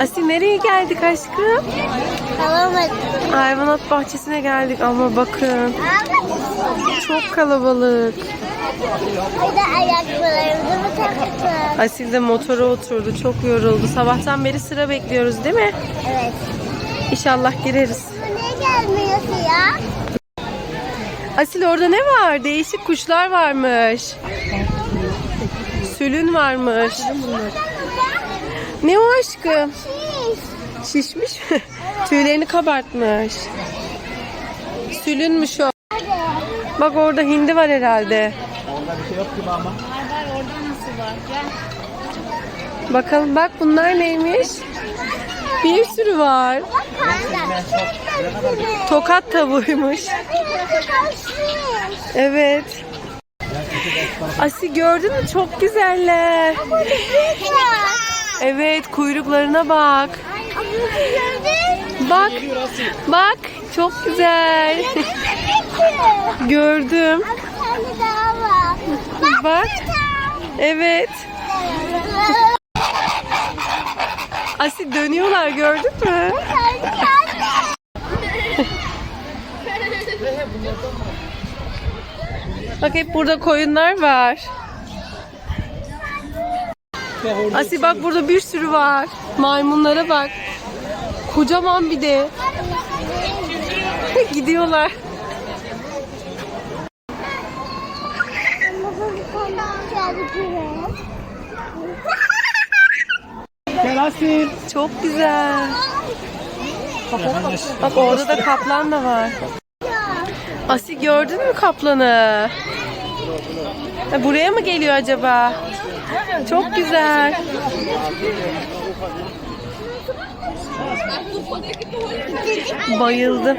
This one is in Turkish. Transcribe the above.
Asil nereye geldik aşkım? Kalamadım. Hayvanat bahçesine geldik ama bakın çok kalabalık. Asil de motora oturdu çok yoruldu. Sabahtan beri sıra bekliyoruz değil mi? Evet. İnşallah gireriz. Niye gelmiyor ya? Asil orada ne var? Değişik kuşlar varmış. Sülün varmış. Ne o aşkım? Şiş. Şişmiş mi? Tüylerini kabartmış. Sülünmüş o. Bak orada hindi var herhalde. Bakalım bak bunlar neymiş? Bir sürü var. Tokat tavuğuymuş. Evet. Asi gördün mü? Çok güzeller. Evet kuyruklarına bak. Bak. Bak. Çok güzel. Gördüm. Bak. Evet. Asi dönüyorlar gördün mü? Bak hep burada koyunlar var. Asi bak burada bir sürü var. Maymunlara bak. Kocaman bir de. Gidiyorlar. Gel Asil. Çok güzel. Bak orada da kaplan da var. Asi gördün mü kaplanı? Buraya mı geliyor acaba? Çok güzel. Bayıldım.